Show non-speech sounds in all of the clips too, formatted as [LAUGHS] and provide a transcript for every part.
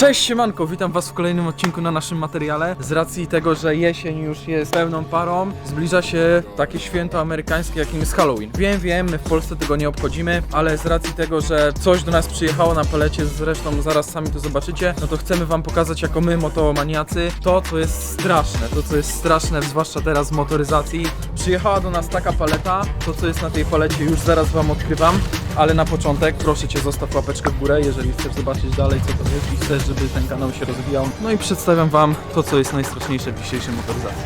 Cześć siemanko, witam was w kolejnym odcinku na naszym materiale. Z racji tego, że jesień już jest pełną parą, zbliża się takie święto amerykańskie, jakim jest Halloween. Wiem, wiem, my w Polsce tego nie obchodzimy, ale z racji tego, że coś do nas przyjechało na palecie, zresztą zaraz sami to zobaczycie, no to chcemy wam pokazać jako my, motomaniacy, to co jest straszne, to co jest straszne, zwłaszcza teraz w motoryzacji. Przyjechała do nas taka paleta, to co jest na tej palecie już zaraz wam odkrywam, ale na początek proszę cię zostaw łapeczkę w górę, jeżeli chcesz zobaczyć dalej co to jest i chcesz, żeby ten kanał się rozwijał. No i przedstawiam wam to, co jest najstraszniejsze w dzisiejszej motoryzacji.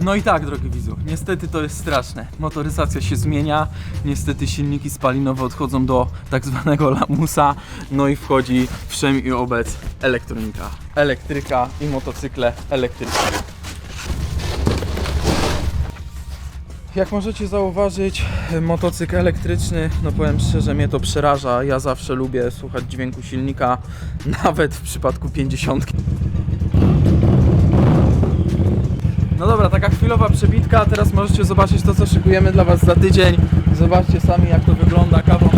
No i tak, drogi niestety to jest straszne. Motoryzacja się zmienia, niestety silniki spalinowe odchodzą do tak zwanego lamusa, no i wchodzi wszem i obec elektronika. Elektryka i motocykle elektryczne. Jak możecie zauważyć, motocykl elektryczny, no powiem szczerze, mnie to przeraża. Ja zawsze lubię słuchać dźwięku silnika, [LAUGHS] nawet w przypadku 50. No dobra, taka chwilowa przebitka, teraz możecie zobaczyć to, co szykujemy dla Was za tydzień. Zobaczcie sami, jak to wygląda, kawał.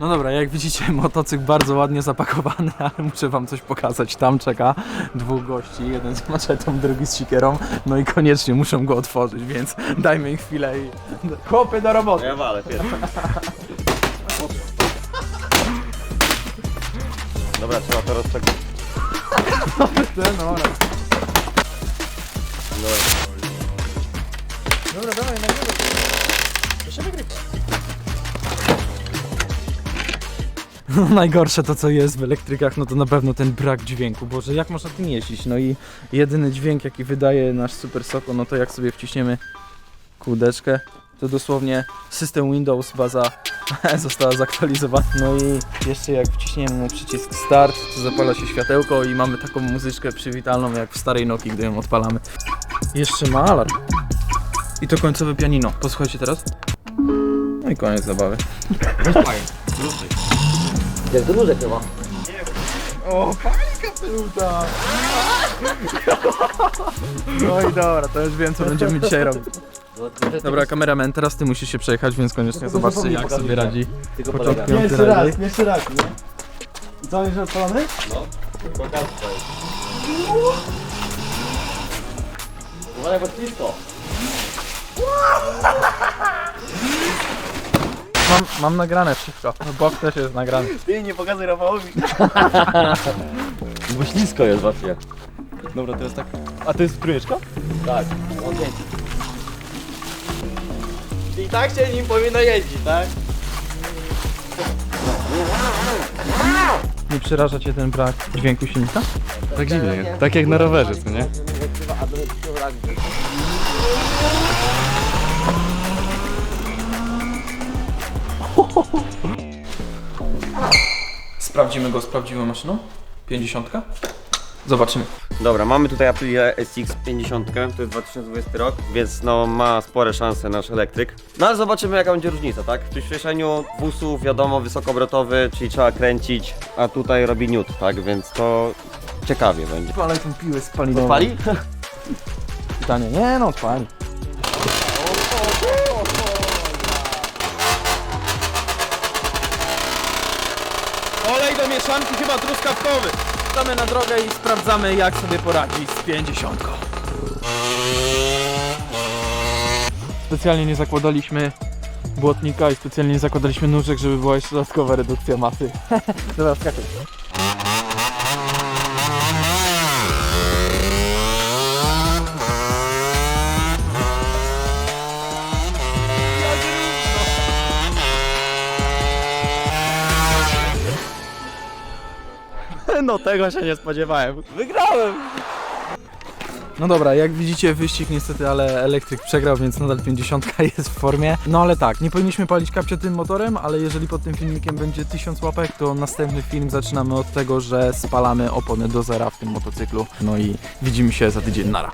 No dobra, jak widzicie, [LAUGHS] motocykl bardzo ładnie zapakowany, [LAUGHS] ale muszę Wam coś pokazać. Tam czeka dwóch gości, jeden z maczetą, drugi z sikierą, no i koniecznie muszą go otworzyć, więc dajmy im chwilę i... Chłopy do roboty! Ja walę pierwszy. [LAUGHS] Dobra, trzeba to rozczekać. No, no. Dobra. Dobra, dawaj, nagrywaj. To się wygrywa. No najgorsze to co jest w elektrykach, no to na pewno ten brak dźwięku. Boże, jak można tym jeździć? No i jedyny dźwięk jaki wydaje nasz Super Soko, no to jak sobie wciśniemy kółdeczkę, to dosłownie system Windows baza [LAUGHS] została zaktualizowana. No i jeszcze jak wciśniemy mu przycisk start, to zapala się światełko i mamy taką muzyczkę przywitalną jak w starej Nokii, gdy ją odpalamy. Jeszcze ma alarm. I to końcowe pianino. Posłuchajcie teraz. No i koniec zabawy. Jak to duże chyba. O, panika peluta! No i dobra, to już wiem co będziemy dzisiaj robić. Dobra, kameraman, teraz ty musisz się przejechać, więc koniecznie zobaczcie jak sobie radzi. Tylko Początkiem polega. radzi. raz, jeszcze raz, nie? I co, już odpalony? Uważaj, bo ślisko. Mam, mam nagrane wszystko. Bok też jest nagrany. Ty nie pokazuj Rafałowi. [LAUGHS] Bo ślisko jest właśnie. Dobra, to jest tak. A to jest trójeczka? Tak, mam pięć. I tak się nim powinno jeździć, tak? Nie przeraża cię ten brak dźwięku silnika? Tak dziwnie, tak jak na rowerze, co nie? Sprawdzimy go z prawdziwą maszyną. 50. Zobaczymy. Dobra, mamy tutaj Aprilia SX 50, to jest 2020 rok, więc no ma spore szanse nasz elektryk. No ale zobaczymy jaka będzie różnica, tak? W przyspieszeniu wózów wiadomo wysokobrotowy, czyli trzeba kręcić, a tutaj robi niut, tak? Więc to ciekawie będzie. Ale tą piłę spalinowe. Odpali? [LAUGHS] Pytanie. Nie no, odpali. Olej do mieszanki chyba truskawkowy. Wracamy na drogę i sprawdzamy jak sobie poradzi z 50. Specjalnie nie zakładaliśmy błotnika i specjalnie nie zakładaliśmy nóżek, żeby była jeszcze dodatkowa redukcja masy. [LAUGHS] Dobra, skakuj. No tego się nie spodziewałem. Wygrałem! No dobra, jak widzicie wyścig niestety, ale elektryk przegrał, więc nadal 50 [LAUGHS] jest w formie. No ale tak, nie powinniśmy palić kapcia tym motorem, ale jeżeli pod tym filmikiem będzie 1000 łapek, to następny film zaczynamy od tego, że spalamy opony do zera w tym motocyklu. No i widzimy się za tydzień, nara.